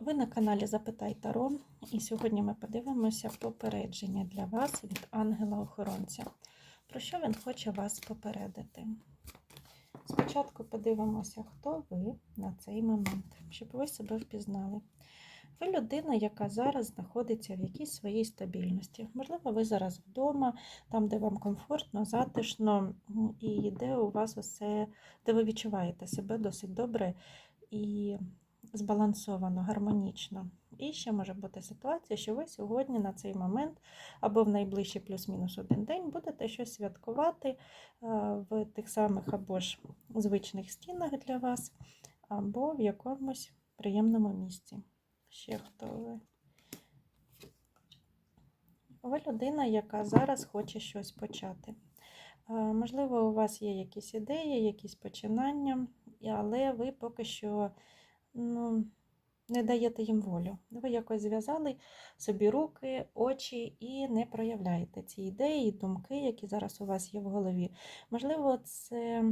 Ви на каналі Запитай Таро, і сьогодні ми подивимося попередження для вас від ангела-охоронця. Про що він хоче вас попередити? Спочатку подивимося, хто ви на цей момент, щоб ви себе впізнали. Ви людина, яка зараз знаходиться в якійсь своїй стабільності. Можливо, ви зараз вдома, там, де вам комфортно, затишно, і де у вас усе, де ви відчуваєте себе досить добре і збалансовано, гармонічно. І ще може бути ситуація, що ви сьогодні на цей момент або в найближчий плюс-мінус один день будете щось святкувати е, в тих самих або ж звичних стінах для вас, або в якомусь приємному місці. Ще хто ви? Ви людина, яка зараз хоче щось почати. Е, Можливо, у вас є якісь ідеї, якісь починання, але ви поки що ну, не даєте їм волю. Ви якось зв'язали собі руки, очі і не проявляєте ці ідеї, думки, які зараз у вас є в голові. Можливо, це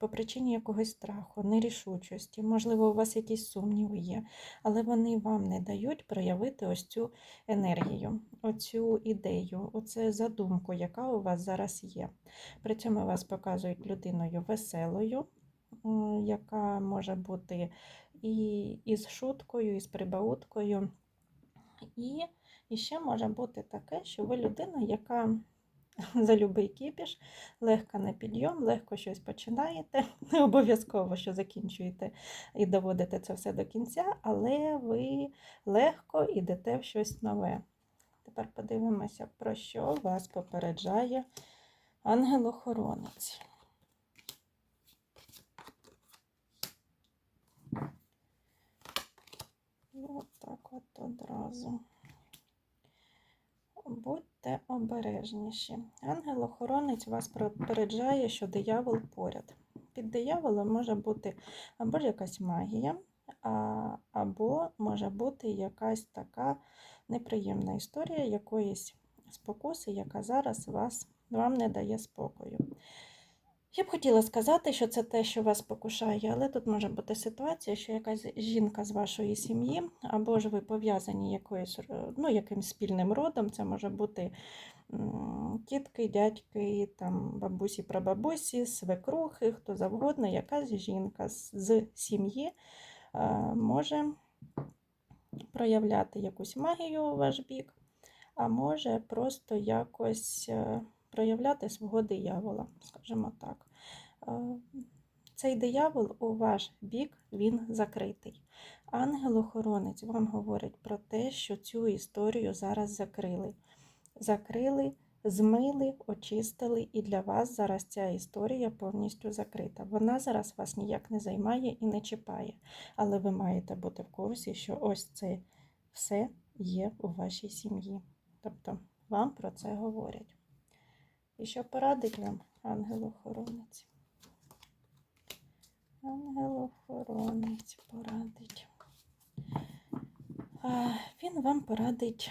по причині якогось страху, нерішучості, можливо, у вас якісь сумніви є, але вони вам не дають проявити ось цю енергію, оцю ідею, оцю задумку, яка у вас зараз є. При цьому вас показують людиною веселою, яка може бути і, і з шуткою, і з прибауткою. І, і ще може бути таке, що ви людина, яка за любий кіпіш, легко на підйом, легко щось починаєте. Не обов'язково, що закінчуєте і доводите це все до кінця, але ви легко йдете в щось нове. Тепер подивимося, про що вас попереджає ангел-охоронець. Отак от одразу. Будьте обережніші. Ангел-охоронець вас попереджає, що диявол поряд. Під дияволом може бути або ж якась магія, або може бути якась така неприємна історія якоїсь спокуси, яка зараз вас, вам не дає спокою. Я б хотіла сказати, що це те, що вас покушає, але тут може бути ситуація, що якась жінка з вашої сім'ї, або ж ви пов'язані якоюсь, е, ну, якимсь спільним родом, це може бути тітки, дядьки, там, бабусі, прабабусі, свекрухи, хто завгодно, якась жінка з, сім'ї е, може проявляти якусь магію у ваш бік, а може просто якось. Проявляти свого диявола, скажімо так. Е, Цей диявол у ваш бік він закритий. Ангел-охоронець вам говорить про те, що цю історію зараз закрили. Закрили, змили, очистили, і для вас зараз ця історія повністю закрита. Вона зараз вас ніяк не займає і не чіпає. Але ви маєте бути в курсі, що ось це все є у вашій сім'ї. Тобто вам про це говорять. І що порадить вам ангел-охоронець? Ангел-охоронець порадить. Він вам порадить.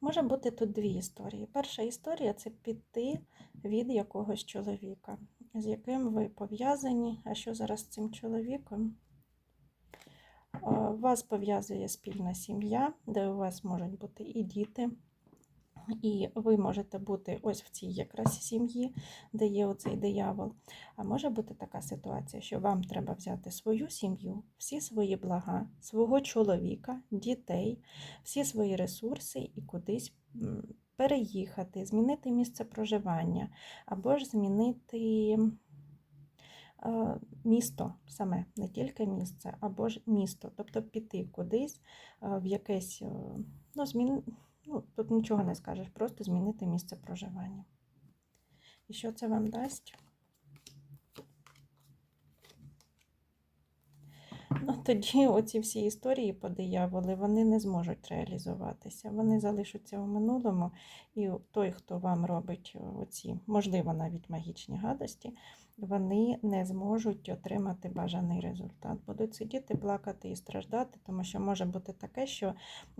Може бути тут дві історії. Перша історія це піти від якогось чоловіка, з яким ви пов'язані. А що зараз з цим чоловіком? Вас пов'язує спільна сім'я, де у вас можуть бути і діти. І ви можете бути ось в цій якраз сім'ї, де є оцей диявол. А може бути така ситуація, що вам треба взяти свою сім'ю, всі свої блага, свого чоловіка, дітей, всі свої ресурси і кудись переїхати, змінити місце проживання, або ж змінити е, місто саме, не тільки місце, або ж місто, тобто піти кудись е, в якесь е, ну, змін... Ну, тут нічого не скажеш, просто змінити місце проживання. І що це вам дасть? Ну, тоді оці всі історії по дияволі, вони не зможуть реалізуватися. Вони залишаться у минулому, і той, хто вам робить оці, можливо, навіть магічні гадості, вони не зможуть отримати бажаний результат. Будуть сидіти, плакати і страждати, тому що може бути таке, що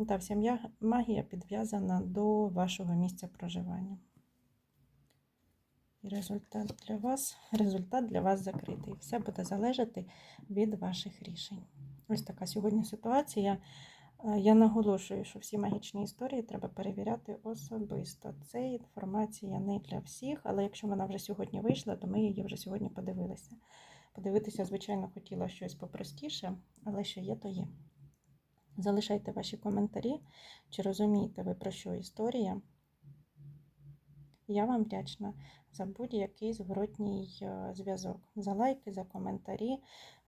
та вся магія підв'язана до вашого місця проживання. І результат для вас, результат для вас закритий. Все буде залежати від ваших рішень. Ось така сьогодні ситуація. Е, Я наголошую, що всі магічні історії треба перевіряти особисто. Це інформація не для всіх, але якщо вона вже сьогодні вийшла, то ми її вже сьогодні подивилися. Подивитися, звичайно, хотіла щось попростіше, але що є, то є. Залишайте ваші коментарі, чи розумієте ви про що історія. Я вам вдячна за будь-який зворотній е, зв'язок, за лайки, за коментарі.